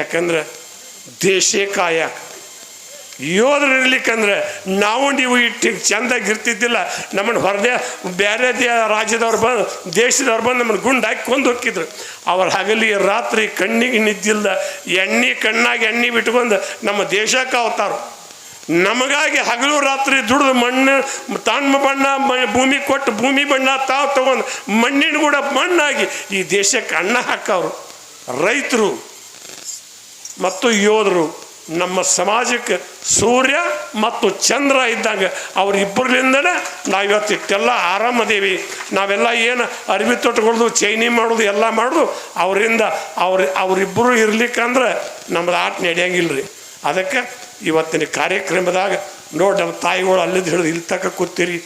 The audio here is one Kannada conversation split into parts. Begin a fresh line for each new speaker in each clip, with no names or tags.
ಯಾಕಂದ್ರೆ ದೇಶೇ ಕಾಯ ಯೋಧರು ಇರ್ಲಿಕ್ಕಂದ್ರೆ ನಾವು ನೀವು ಇಟ್ಟು ಚಂದಾಗಿ ಇರ್ತಿದ್ದಿಲ್ಲ, ನಮ್ಮನ್ನು ಹೊರದೇ ಬೇರೆ ದೇ ರಾಜ್ಯದವ್ರು ಬಂದು, ದೇಶದವ್ರು ಬಂದು ನಮ್ಮನ್ನು ಗುಂಡಾಕಿ ಕೊಂದು ಹೋಗಿದ್ರು ಅವ್ರ ಹಗಲಿ ರಾತ್ರಿ ಕಣ್ಣಿಗೆ ನಿದ್ದಿಲ್ಲ ಎಣ್ಣೆ ಕಣ್ಣಾಗಿ ಎಣ್ಣೆ ಬಿಟ್ಕೊಂಡು ನಮ್ಮ ದೇಶಕ್ಕೆ ಅವತಾರು. ನಮಗಾಗಿ ಹಗಲು ರಾತ್ರಿ ದುಡಿದು ಮಣ್ಣು, ತಣ್ಣ ಬಣ್ಣ ಭೂಮಿ ಕೊಟ್ಟು ಭೂಮಿ ಬಣ್ಣ ತಾವು ತಗೊಂಡು ಮಣ್ಣಿನ ಕೂಡ ಮಣ್ಣಾಗಿ ಈ ದೇಶಕ್ಕೆ ಅನ್ನ ಹಾಕವ್ರು. ರೈತರು ಮತ್ತು ಯೋಧರು ನಮ್ಮ ಸಮಾಜಕ್ಕೆ ಸೂರ್ಯ ಮತ್ತು ಚಂದ್ರ ಇದ್ದಾಗ ಅವರಿಬ್ಬರಿಂದನೇ ನಾವು ಇವತ್ತು ಇಷ್ಟೆಲ್ಲ ಆರಾಮದೇವಿ. ನಾವೆಲ್ಲ ಏನು ಅರಿವಿ ತೊಟ್ಕೊಳ್ಳೋದು ಚೈನಿ ಮಾಡೋದು, ಎಲ್ಲ ಮಾಡೋದು, ಅವರಿಂದ ಅವ್ರ ಅವರಿಬ್ಬರು ಇರ್ಲಿಕ್ಕಂದ್ರೆ ನಮ್ದು ಆಟ ನಡೆಯಂಗಿಲ್ಲ ರೀ ಅದಕ್ಕೆ ಇವತ್ತಿನ ಕಾರ್ಯಕ್ರಮದಾಗ ನೋಡಿ ನಮ್ಮ ತಾಯಿಗಳು ಅಲ್ಲಿದ್ದು ಹಿಡಿದು ಇಲ್ಲಿ ತಕ್ಕ ಕೂತೀರಿ.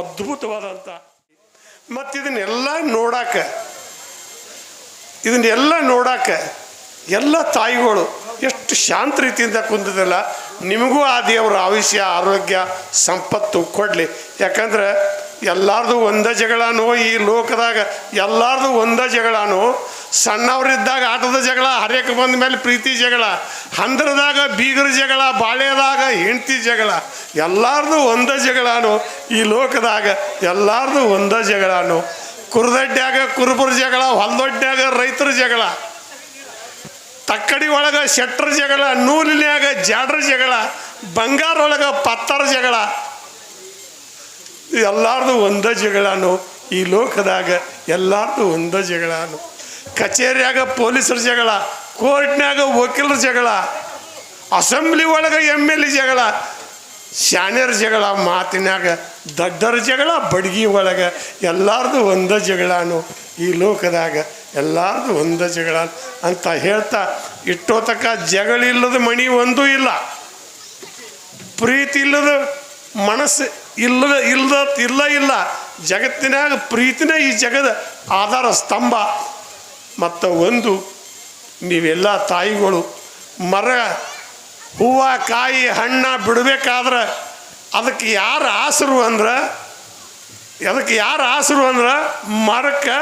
ಅದ್ಭುತವಾದಂಥ ಮತ್ತು ಇದನ್ನೆಲ್ಲ ನೋಡಕ್ಕೆ ಇದನ್ನೆಲ್ಲ ನೋಡಾಕ ಎಲ್ಲ ತಾಯಿಗಳು ಎಷ್ಟು ಶಾಂತ ರೀತಿಯಿಂದ ಕುಂತಿದ್ದಲ್ಲ ನಿಮಗೂ ಆ ದೇವರ ಆಯುಷ್ಯ, ಆರೋಗ್ಯ, ಸಂಪತ್ತು ಕೊಡಲಿ. ಯಾಕಂದ್ರೆ ಎಲ್ಲಾರ್ದು ಒಂದೇ ಜಗಳನೋ ಈ ಲೋಕದಾಗ ಎಲ್ಲಾರ್ದು ಒಂದೇ ಜಗಳನೋ, ಸಣ್ಣವರಿದ್ದಾಗ ಆಟದ ಜಗಳ, ಹರಿಯಕ್ಕೆ ಬಂದ ಮೇಲೆ ಪ್ರೀತಿ ಜಗಳ, ಹಂದ್ರದಾಗ ಬೀಗರ ಜಗಳ ಬಾಳೆದಾಗ ಹೆಂಡತಿ ಜಗಳ, ಎಲ್ಲಾರ್ದು ಒಂದೇ ಜಗಳನೋ ಈ ಲೋಕದಾಗ ಎಲ್ಲಾರ್ದು ಒಂದೇ ಜಗಳನೋ. ಕುರ್ದಡ್ಡ್ಯಾಗ ಕುರುಬರ ಜಗಳ, ಹೊಲದೊಡ್ಡ್ಯಾಗ ರೈತರ ಜಗಳ. ತಕ್ಕಡಿ ಒಳಗೆ ಶೆಟ್ರ ಜಗಳ, ನೂಲಿನ್ಯಾಗ ಜಾಡ್ರ ಜಗಳ, ಬಂಗಾರ ಒಳಗೆ ಪತ್ತರ ಜಗಳ. ಎಲ್ಲಾರ್ದು ಒಂದ ಜಗಳನು ಈ ಲೋಕದಾಗ ಎಲ್ಲಾರ್ದು ಒಂದ ಜಗಳನು. ಕಚೇರಿಯಾಗ ಪೊಲೀಸರ ಜಗಳ, ಕೋರ್ಟ್ನ್ಯಾಗ ವಕೀಲರ ಜಗಳ, ಅಸೆಂಬ್ಲಿ ಒಳಗೆ ಎಂ ಎಲ್ ಎ ಜಗಳ, ಶಾಣ್ಯರ ಜಗಳ ಮಾತಿನಾಗ ದಡ್ಡರ ಜಗಳ, ಬಡ್ಗಿ ಒಳಗೆ ಎಲ್ಲಾರ್ದು ಒಂದ ಜಗಳನು ಈ ಲೋಕದಾಗ. ಎಲ್ಲಾರ್ದು ಒಂದ ಜಗಳ ಅಂತ ಹೇಳ್ತಾ ಇಟ್ಟೋತಕ ಜಗಳಿಲ್ಲದ ಮಣಿ ಒಂದೂ ಇಲ್ಲ. ಪ್ರೀತಿ ಇಲ್ಲದ ಮನಸ್ಸು ಇಲ್ಲದ ಇಲ್ಲದ ಇಲ್ಲ ಇಲ್ಲ. ಜಗತ್ತಿನಾಗ ಪ್ರೀತಿನೇ ಈ ಜಗದ ಆಧಾರ ಸ್ತಂಭ. ಮತ್ತು ಒಂದು ನೀವೆಲ್ಲ ತಾಯಿಗಳು ಮರ, ಹೂವು, ಕಾಯಿ, ಹಣ್ಣ ಬಿಡಬೇಕಾದ್ರೆ ಅದಕ್ಕೆ ಯಾರು ಆಸರು ಅಂದ್ರೆ ಅದಕ್ಕೆ ಯಾರು ಆಸರು ಅಂದ್ರೆ ಮರಕ್ಕೆ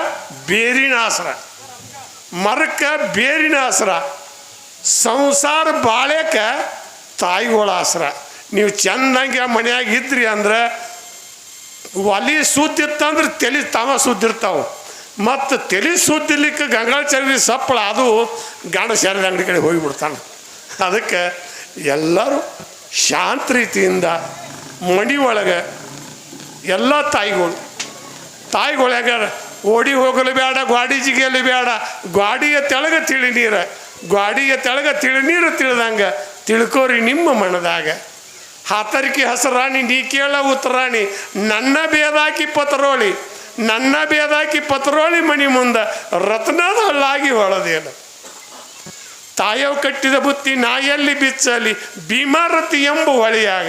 ಬೇರಿನ ಆಸರ. ಮರಕ್ಕೆ ಬೇರಿನ ಆಸರ. ಸಂಸಾರ ಬಾಳೆಕ ತಾಯಿಗಳ ಆಸರ. ನೀವು ಚೆಂದಂಗೆ ಮನೆಯಾಗ ಇದ್ರಿ ಅಂದ್ರೆ ಒಲಿ ಸೂತಿತ್ತಂದ್ರೆ ತಲೆ ತಾವ ಸುದ್ದಿರ್ತಾವೆ. ಮತ್ತು ತಲೆ ಸುದ್ದಿಲಿಕ್ಕೆ ಗಂಗಾಳ ಚರ್ವಿ ಸಪ್ಪಳ ಅದು ಗಾಣ ಶರದ ಅಂಗಡಿ ಕಡೆ ಹೋಗಿಬಿಡ್ತಾನೆ ಅದಕ್ಕೆ ಎಲ್ಲರೂ ಶಾಂತ ರೀತಿಯಿಂದ ಮಡಿ ಒಳಗೆ ಎಲ್ಲ ತಾಯಿಗಳು. ತಾಯಿಗಳ್ಯಾಗ ಓಡಿ ಹೋಗಲು ಬೇಡ ಗ್ವಾಡಿ ಜಿಗಿಯಲು ಬೇಡ. ಗ್ವಾಡಿಯ ತೆಳಗ ತಿಳಿ ನೀರು. ಗ್ವಾಡಿಯ ತೆಳಗ ತಿಳಿ ನೀರು ತಿಳಿದಂಗೆ ತಿಳ್ಕೋರಿ ನಿಮ್ಮ ಮನದಾಗ. ಹಾತರಿಕೆ ಹಸರಾಣಿ, ನೀ ಕೇಳ ಉತ್ತರಾಣಿ. ನನ್ನ ಬೇದಾಕಿ ಪತ್ರೋಳಿ, ನನ್ನ ಬೇದಾಕಿ ಪತ್ರೋಳಿ ಮಣಿ ಮುಂದೆ ರತ್ನದ ಹಳ್ಳಾಗಿ ಹೊಳದೇನು. ತಾಯವ್ ಕಟ್ಟಿದ ಬುತ್ತಿ ನಾಯಲ್ಲಿ ಬಿಚ್ಚಲಿ ಭೀಮಾರತಿ ಎಂಬ ಹೊಳೆಯಾಗ.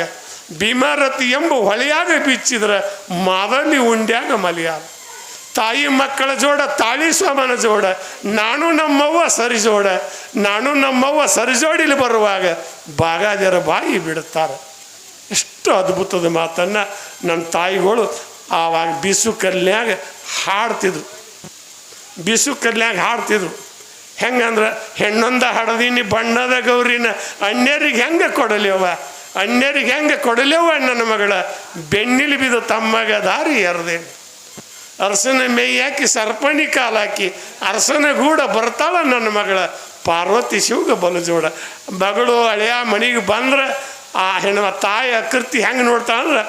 ಭೀಮಾರತಿ ಎಂಬ ಹೊಳೆಯಾಗ ಬಿಚ್ಚಿದ್ರೆ ಮಾವನಿ ಉಂಡ್ಯಾಗ ಮಲಿಯಾಗ ತಾಯಿ ಮಕ್ಕಳ ಜೋಡ, ತಾಳಿ ಸ್ವಾಮನ ಜೋಡ, ನಾನು ನಮ್ಮವ್ವ ಸರಿ ಜೋಡ, ನಾನು ನಮ್ಮವ್ವ ಸರಿ ಜೋಡಿಲಿ ಬರುವಾಗ ಬಾಗಾದ್ಯರ ಬಾಯಿ ಬಿಡುತ್ತಾರೆ. ಎಷ್ಟು ಅದ್ಭುತದ ಮಾತನ್ನು ನನ್ನ ತಾಯಿಗಳು ಆವಾಗ ಬಿಸು ಕಲ್ಯಾಗ ಹಾಡ್ತಿದ್ರು. ಬಿಸು ಕಲ್ಯಾಗ ಹಾಡ್ತಿದ್ರು. ಹೆಂಗಂದ್ರೆ ಹೆಣ್ಣೊಂದ ಹಡದೀನಿ ಬಣ್ಣದ ಗೌರಿನ ಅನ್ಯರಿಗೆ ಹೆಂಗೆ ಕೊಡಲಿಯವ ಅನ್ಯರಿಗೆ ಹೆಂಗೆ ಕೊಡಲೇವು ಅಣ್ಣನ ಮಗಳ? ಬೆನ್ನಿಲಿ ಬಿದ್ದು ತಮ್ಮಗ ದಾರಿ ಎರದೆ ಅರಸನ ಮೇಯ್ಯಾಕಿ ಸರ್ಪಣಿ ಕಾಲಾಕಿ ಅರಸನ ಗೂಡ ಬರ್ತಾಳ ನನ್ನ ಮಗಳ. ಪಾರ್ವತಿ ಶಿವಗ ಬಲು ಜೋಡ. ಮಗಳು ಹಳೆಯ ಮನೆಗೆ ಬಂದ್ರೆ ಆ ಹೆಣ್ಣು ತಾಯಿ ಅಕೃತಿ ಹೆಂಗೆ ನೋಡ್ತಾಳಂದ್ರೆ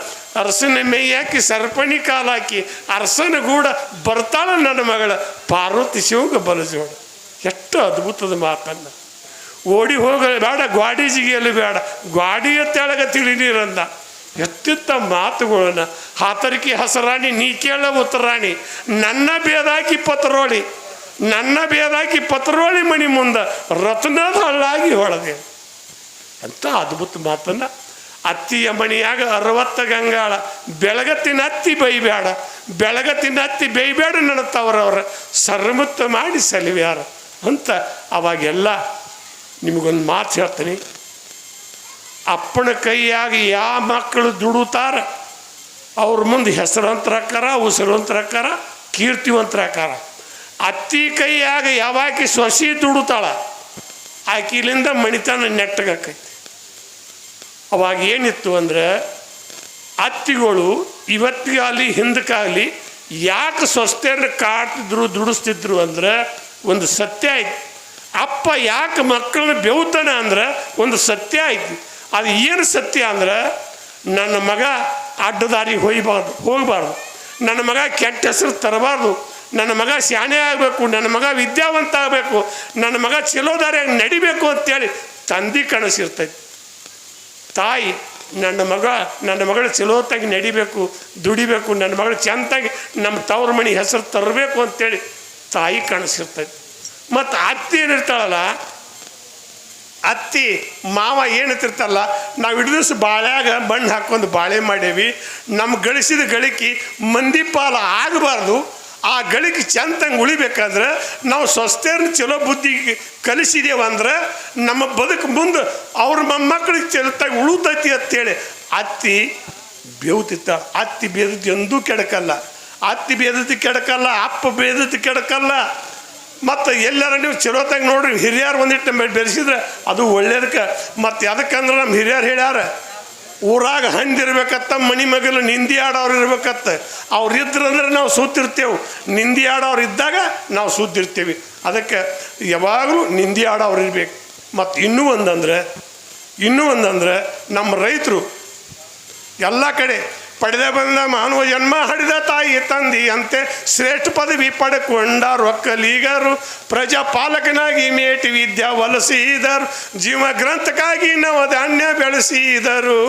ಅರಸನ ಮೇಯ್ಯಾಕಿ ಸರ್ಪಣಿ ಕಾಲಾಕಿ ಅರಸನ ಗೂಡ ಬರ್ತಾಳ ನನ್ನ ಮಗಳ. ಪಾರ್ವತಿ ಶಿವಗ ಬಲು ಜೋಡ. ಎಷ್ಟು ಅದ್ಭುತದ ಮಾತನ್ನು. ಓಡಿ ಹೋಗಲು ಬೇಡ ಗ್ವಾಡಿ ಜಿಗಿಯಲು ಬೇಡ. ಗ್ವಾಡಿಯ ತೆಳಗ ತಿಳಿ ನೀರಂದ ಎತ್ತಿತ್ತ ಮಾತುಗಳನ್ನ, ಹಾತರಿಕೆ ಹಸರಾಣಿ, ನೀ ಕೇಳ ಉತ್ತರಾಣಿ. ನನ್ನ ಬೇದಾಕಿ ಪತ್ರೋಳಿ, ನನ್ನ ಬೇದಾಕಿ ಪತ್ರೋಳಿ ಮಣಿ ಮುಂದೆ ರತ್ನದ ಹಳ್ಳಾಗಿ ಹೊಳದೆ ಅಂತ ಅದ್ಭುತ ಮಾತನ್ನ ಅತ್ತಿಯ ಮಣಿಯಾಗ ಅರವತ್ತ ಗಂಗಾಳ, ಬೆಳಗತ್ತಿನ ಅತ್ತಿ ಬೈಬೇಡ ಬೆಳಗತ್ತಿನ ಅತ್ತಿ ಬೈಬೇಡ ನಡತ್ತವ್ರವ್ರ. ಸರ್ಮುತ್ತ ಮಾಡಿ ಸಲಿವ್ಯಾರ ಅಂತ ಅವಾಗೆಲ್ಲ ನಿಮಗೊಂದು ಮಾತು ಹೇಳ್ತೀನಿ. ಅಪ್ಪನ ಕೈಯಾಗ ಯಾವ ಮಕ್ಕಳು ದುಡುತ್ತಾರ ಅವ್ರ ಮುಂದೆ ಹೆಸರಂತರಕ್ಕಾರ ಉಸಿರಂತರಕ್ಕಾರ ಕೀರ್ತಿವಂತರಕ್ಕಾರ ಅತ್ತಿ ಕೈಯಾಗ ಯಾವಾಕಿ ಸೊಸಿ ದುಡುತ್ತಾಳ ಆಕಿಲಿಂದ ಮಣಿತನ ನೆಟ್ಟಗಾಕೈತಿ. ಅವಾಗ ಏನಿತ್ತು ಅಂದ್ರೆ, ಅತ್ತಿಗಳು ಇವತ್ತಿಗಾಗಲಿ, ಹಿಂದಕ್ಕಾಗಲಿ, ಯಾಕೆ ಸ್ವಸ್ಥೆಯನ್ನು ಕಾಡ್ತಿದ್ರು, ದುಡಿಸ್ತಿದ್ರು ಅಂದ್ರೆ, ಒಂದು ಸತ್ಯ ಐತಿ ಅಪ್ಪ ಯಾಕೆ ಮಕ್ಕಳನ್ನ ಬೆವ್ತಾನೆ ಅಂದ್ರೆ ಒಂದು ಸತ್ಯ ಐತಿ. ಅದು ಏನು ಸತ್ಯ ಅಂದ್ರೆ ನನ್ನ ಮಗ ಅಡ್ಡದಾರಿಗೆ ಹೋಗಬಾರ್ದು ಹೋಗಬಾರ್ದು. ನನ್ನ ಮಗ ಕೆಟ್ಟ ಹೆಸರು ತರಬಾರ್ದು. ನನ್ನ ಮಗ ಶಾಣೆ ಆಗಬೇಕು, ನನ್ನ ಮಗ ವಿದ್ಯಾವಂತ ಆಗಬೇಕು, ನನ್ನ ಮಗ ಚಲೋ ದಾರಿಯಾಗಿ ನಡಿಬೇಕು ಅಂತೇಳಿ ತಂದೆ ಕನಸಿರ್ತೈತಿ. ತಾಯಿ, ನನ್ನ ಮಗ, ನನ್ನ ಮಗಳು ಚಲೋತ್ತಾಗಿ ನಡಿಬೇಕು, ದುಡಿಬೇಕು, ನನ್ನ ಮಗಳು ಚೆಂದಾಗಿ ನಮ್ಮ ತವ್ರ ಮನೆ ಹೆಸರು ತರಬೇಕು ಅಂತೇಳಿ ತಾಯಿ ಕಾಣಿಸಿರ್ತೈತಿ ಮತ್ತು ಅತ್ತಿ ಏನಿರ್ತಾಳಲ್ಲ ಅತ್ತಿ, ಮಾವ ಏನಂತಿರ್ತಾರಲ್ಲ ನಾವು ಹಿಡಿದ ಬಾಳ್ಯಾಗ ಮಣ್ಣು ಹಾಕೊಂಡು ಬಾಳೆ ಮಾಡೇವಿ. ನಮ್ಮ ಗಳಿಸಿದ ಗಳಿಕೆ ಮಂದಿ ಪಾಲ ಆಗಬಾರ್ದು. ಆ ಗಳಿಕೆ ಚಂದಂಗೆ ಉಳಿಬೇಕಂದ್ರೆ ನಾವು ಸ್ವಸ್ಥರನ್ನ ಚಲೋ ಬುದ್ಧಿ ಕಲಿಸಿದೇವಂದ್ರೆ ನಮ್ಮ ಬದುಕು ಮುಂದೆ ಅವ್ರ ಮೊಮ್ಮಕ್ಕಳಿಗೆ ಚಲೋತ್ತಾಗಿ ಉಳುತೈತಿ ಅಂತೇಳಿ ಅತ್ತಿ ಬೇವುತಿತ್ತ. ಅತ್ತಿ ಬೇದದ್ದು ಎಂದೂ ಕೆಡಕಲ್ಲ. ಅತ್ತಿ ಬೇದದ್ದು ಕೆಡಕಲ್ಲ, ಅಪ್ಪ ಬೇದದ್ದು ಕೆಡಕಲ್ಲ. ಮತ್ತು ಎಲ್ಲಾರ ನೀವು ಚಲೋತಾಗ ನೋಡ್ರಿ, ಹಿರಿಯರು ಒಂದಿಟ್ಟು ಬೆರೆಸಿದ್ರೆ ಅದು ಒಳ್ಳೇದಕ್ಕೆ. ಮತ್ತು ಅದಕ್ಕಂದ್ರೆ ನಮ್ಮ ಹಿರಿಯರು ಹೇಳ್ಯಾರ, ಊರಾಗ ಹಂದಿರ್ಬೇಕತ್ತ ಮನಿ ಮಗಲು ನಿಂದಿ ಆಡೋರು ಇರ್ಬೇಕತ್ತ. ಅವ್ರು ಇದ್ರಂದ್ರೆ ನಾವು ಸೂತಿರ್ತೇವೆ. ನಿಂದಿ ಆಡೋರು ಇದ್ದಾಗ ನಾವು ಸೂತಿರ್ತೀವಿ. ಅದಕ್ಕೆ ಯಾವಾಗಲೂ ನಿಂದಿ ಆಡೋರು ಇರಬೇಕು. ಮತ್ತು ಇನ್ನೂ ಒಂದಂದ್ರೆ ಇನ್ನೂ ಒಂದಂದ್ರೆ ನಮ್ಮ ರೈತರು, ಎಲ್ಲ ಕಡೆ ಪಡೆದ ಬಂದ ಮಾನವ ಜನ್ಮ ಹಡಿದ ತಾಯಿ ತಂದಿ ಅಂತೆ ಶ್ರೇಷ್ಠ ಪದವಿ ಪಡ್ಕೊಂಡ ಒಕ್ಕಲಿಗರು ಪ್ರಜಾಪಾಲಕನಾಗಿ ಮೇಟಿ ವಿದ್ಯಾ ವಲಸಿದರು, ಜೀವ ಗ್ರಂಥಕ್ಕಾಗಿ ನವಧಾನ್ಯ ಬೆಳೆಸಿದರು.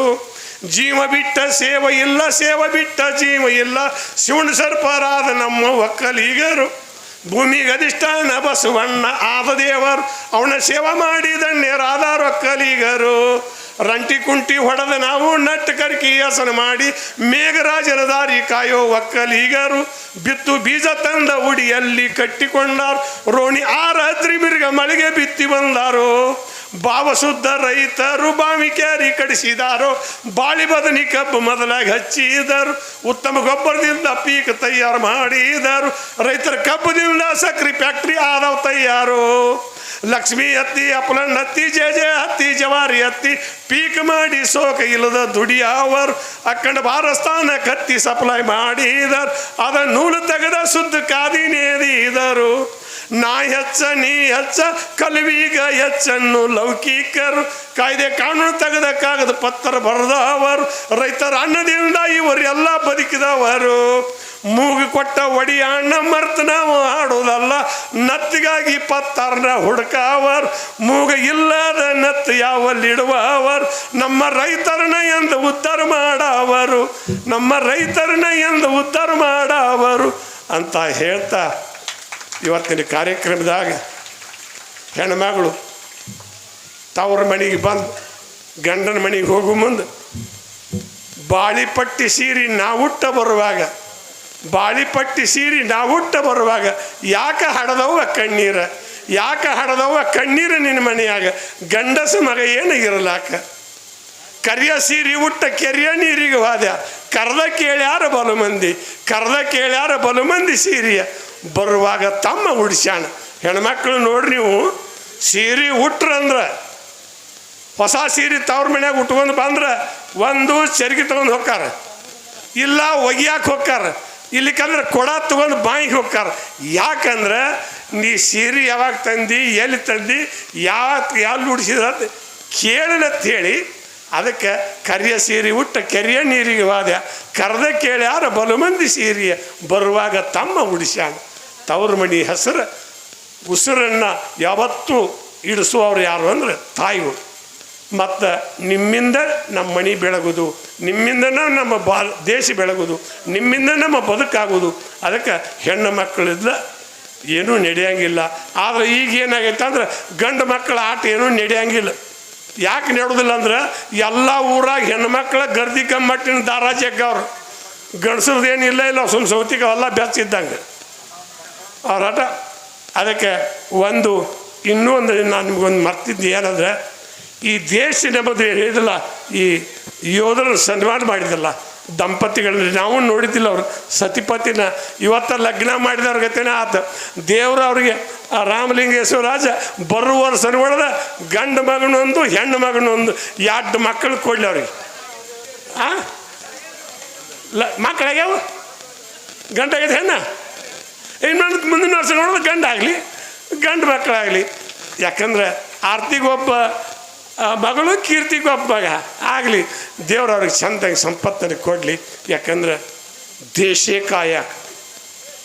ಜೀವ ಬಿಟ್ಟ ಸೇವ ಇಲ್ಲ, ಸೇವ ಬಿಟ್ಟ ಜೀವ ಇಲ್ಲ ಶಿವಣ ಸರ್ಪರಾದ ನಮ್ಮ ಒಕ್ಕಲಿಗರು. ಭೂಮಿಗೆ ಅಧಿಷ್ಠಾನ ಬಸವಣ್ಣ ಆದ ದೇವರು, ಅವನ ಸೇವಾ ಮಾಡಿದಣ್ಯರಾದ ಒಕ್ಕಲಿಗರು ರಂಟಿ ಕುಂಟಿ ಹೊಡೆದ ನಾವು ನಟ್ಟು ಕರ್ಕಿ ಹಸನ ಮಾಡಿ ಮೇಘರಾಜರ ದಾರಿ ಕಾಯೋ ಒಕ್ಕಲಿಗರು ಬಿತ್ತು ಬೀಜ ತಂದ ಉಡಿಯಲ್ಲಿ ಕಟ್ಟಿಕೊಂಡಾರು ರೋಣಿ ಆ ರಾತ್ರಿ ಮಿರ್ಗ ಮಳೆಗೆ ಬಿತ್ತಿ ಬಂದಾರು ಭಾವ ಶುದ್ಧ ರೈತರು ಬಾವಿ ಕ್ಯಾರಿ ಕಡಿಸಿದಾರೋ. ಬಾಳಿ ಬದನಿ ಕಬ್ಬು ಮೊದಲಾಗಿ ಹಚ್ಚಿದರು. ಉತ್ತಮ ಗೊಬ್ಬರದಿಂದ ಪೀಕ್ ತಯಾರು ಮಾಡಿದರು. ರೈತರ ಕಬ್ಬದಿಂದ ಸಕ್ರಿ ಫ್ಯಾಕ್ಟ್ರಿ ಆದವು ತಯಾರು. ಲಕ್ಷ್ಮಿ ಹತ್ತಿ ಅಪ್ಲನ್ ಹತ್ತಿ, ಜೆ ಜೆ ಹತ್ತಿ, ಜವಾರಿ ಹತ್ತಿ ಪೀಕ್ ಮಾಡಿ ಸೋಕ ಇಲ್ಲದ ದುಡಿಯವರು ಅಕ್ಕಂಡ ಭಾರಸ್ಥಾನ ಕತ್ತಿ ಸಪ್ಲೈ ಮಾಡಿದರು. ಅದ ನೂಲು ತೆಗೆದ ಸುದ್ದ ಕಾದಿ ನೇದಿದರು ನಾ ಹೆಚ್ಚ, ನೀ ಹೆಚ್ಚ, ಕಲ್ವೀಗ ಹೆಚ್ಚನ್ನು ಲೌಕಿಕರು. ಕಾಯ್ದೆ ಕಾನೂನು ತೆಗೆದ ಕಾಗದ ಪತ್ರ ಬರೆದವರು, ರೈತರ ಅನ್ನದಿಂದ ಇವರೆಲ್ಲ ಬದುಕಿದವರು. ಮೂಗು ಕೊಟ್ಟ ಒಡಿ ಅಣ್ಣ ಮರ್ತ ನಾವು ಆಡೋದಲ್ಲ ನತ್ತಿಗಾಗಿ ಪತ್ತಾರನ ಹುಡುಕವರು. ಮೂಗ ಇಲ್ಲದ ನತ್ತು ಯಾವಲ್ಲಿಡುವವರು, ನಮ್ಮ ರೈತರನ್ನ ಎಂದು ಉದ್ಧಾರ ಮಾಡವರು. ನಮ್ಮ ರೈತರನ್ನ ಎಂದು ಉದ್ಧಾರ ಮಾಡವರು ಅಂತ ಹೇಳ್ತಾ ಇವತ್ತಿನ ಕಾರ್ಯಕ್ರಮದಾಗ ಹೆಣ್ಮಗಳು ತವ್ರ ಮನೆಗೆ ಬಂದು, ಗಂಡನ ಮನೆಗೆ ಹೋಗು ಮುಂದೆ ಬಾಳಿಪಟ್ಟಿ ಸೀರೆ ನಾವುಟ್ಟ ಬರುವಾಗ, ಬಾಳಿಪಟ್ಟಿ ಸೀರೆ ನಾವುಟ್ಟ ಬರುವಾಗ ಯಾಕೆ ಹಡದವ್ವ ಕಣ್ಣೀರ? ಯಾಕೆ ಹಡದವ್ವ ಕಣ್ಣೀರ ನಿನ್ನ ಮನೆಯಾಗ? ಗಂಡಸ ಮಗ ಏನು ಇರಲಾಕ? ಕರಿಯ ಸೀರೆ ಉಟ್ಟ ಕೆರಿಯ ನೀರಿಗೆ ಹೋದ ಕರ್ದ ಕೇಳ್ಯಾರ ಬಲು ಮಂದಿ, ಕರ್ದ ಕೇಳ್ಯಾರ ಬಲು ಮಂದಿ ಸೀರೆಯ. ಬರುವಾಗ ತಮ್ಮ ಉಡಿಸ್ಯಾಣ ಹೆಣ್ಮಕ್ಳು ನೋಡ್ರಿ ನೀವು, ಸೀರೆ ಉಟ್ರಂದ್ರೆ ಹೊಸ ಸೀರೆ ತವ್ರ ಮನ್ಯಾಗ ಉಟ್ಕೊಂಡು ಬಂದ್ರೆ ಒಂದು ಚರಿಗೆ ತೊಗೊಂಡು ಹೋಗ್ತಾರ ಇಲ್ಲ ಒಗಿಯಾಕೆ ಹೋಗ್ತಾರ ಇಲ್ಲಿಕಂದ್ರೆ ಕೊಡ ತೊಗೊಂಡು ಬಾಯಿಗೆ ಹೋಗ್ತಾರ ಯಾಕಂದ್ರೆ ನೀ ಸೀರೆ ಯಾವಾಗ ತಂದು, ಎಲ್ಲಿ ತಂದು ಯಾವ ಎಲ್ಲಿ ಉಡಿಸಿದ್ರ ಕೇಳಲಂತ ಹೇಳಿ ಅದಕ್ಕೆ ಕರಿಯ ಸೀರಿ ಉಟ್ಟ ಕೆರಿಯ ನೀರಿಗೆ ವಾದ ಕರೆದ ಕೇಳ್ಯಾರ ಬಲು ಮಂದಿ ಸೀರಿಯ ಬರುವಾಗ ತಮ್ಮ ಉಡಿಸ್ಯಾನ. ತವ್ರ ಮಣಿ ಹೆಸರು ಉಸಿರನ್ನು ಯಾವತ್ತೂ ಇಡಿಸುವವ್ರು ಯಾರು ಅಂದ್ರೆ ತಾಯಿಗಳು. ಮತ್ತು ನಿಮ್ಮಿಂದ ನಮ್ಮ ಮಣಿ ಬೆಳಗೋದು ನಿಮ್ಮಿಂದನ ನಮ್ಮ ಬಾ ದೇಶ ಬೆಳಗೋದು, ನಿಮ್ಮಿಂದ ನಮ್ಮ ಬದುಕಾಗೋದು. ಅದಕ್ಕೆ ಹೆಣ್ಣು ಮಕ್ಕಳಿಂದ ಏನೂ ನಡೆಯಂಗಿಲ್ಲ. ಆದರೆ ಈಗ ಏನಾಗೈತೆ ಅಂದ್ರೆ ಗಂಡು ಮಕ್ಕಳ ಆಟ ಏನೂ ನಡೆಯಂಗಿಲ್ಲ. ಯಾಕೆ ನೆಡೋದಿಲ್ಲ ಅಂದ್ರೆ ಎಲ್ಲ ಊರಾಗ ಹೆಣ್ಮಕ್ಳ ಗರ್ದಿ ಕಮ್ಮಟ್ಟಿನ ದಾರ ಜಗ್ಗವ್ರು ಗಂಡಸ್ರದ್ದು ಏನಿಲ್ಲ ಇಲ್ಲ ಸುಮ್ ಸೌತಿಗೆ ಎಲ್ಲ ಬೆಚ್ಚಿದ್ದಂಗೆ. ಅವ್ರಾಟ, ಅದಕ್ಕೆ ಒಂದು ಇನ್ನೂ ಒಂದು ನಾನು ನಿಮ್ಗೊಂದು ಮರ್ತಿದ್ದೆ ಏನಂದರೆ, ಈ ದೇಶ ನಮ್ಮದು ಹೇಳಿದಲ್ಲ ಈ ಯೋಧರನ್ನು ಸನ್ಮಾನ ಮಾಡಿದಲ್ಲ ದಂಪತಿಗಳನ್ನ ನಾವು ನೋಡಿದ್ದಿಲ್ಲ ಅವರು. ಸತಿಪತಿನ ಇವತ್ತ ಲಗ್ನ ಮಾಡಿದವ್ರ ಗತಿನ ಆತ. ದೇವರು ಅವ್ರಿಗೆ ಆ ರಾಮಲಿಂಗೇಶ್ವರಾಜ ಬರುವ ಸರಿವಳದ ಹೊಡೆದ ಗಂಡು ಮಗನೊಂದು, ಹೆಣ್ಣು ಮಗನೊಂದು, ಎರಡು ಮಕ್ಕಳು ಕೊಡ್ಲಿ ಅವ್ರಿಗೆ. ಆ? ಲ ಮಕ್ಕಳಾಗ್ಯಾವ ಗಂಡಾಗಿದೆ ಹೆಣ್ಣ? ಇನ್ನು ಮುಂದಿನ ವರ್ಷ ನೋಡಿದ್ರೆ ಗಂಡ ಆಗಲಿ, ಗಂಡು ಮಕ್ಕಳಾಗಲಿ ಯಾಕಂದ್ರೆ ಆರ್ತಿಗೊಬ್ಬ ಆ, ಮಗಳು ಕೀರ್ತಿಗೊಬ್ಬ ಮಗ ಆಗಲಿ ದೇವ್ರು ಅವ್ರಿಗೆ ಚಂದಾಗಿ ಸಂಪತ್ತನ್ನು ಕೊಡಲಿ. ಯಾಕಂದ್ರೆ ದೇಶೇ ಕಾಯಕ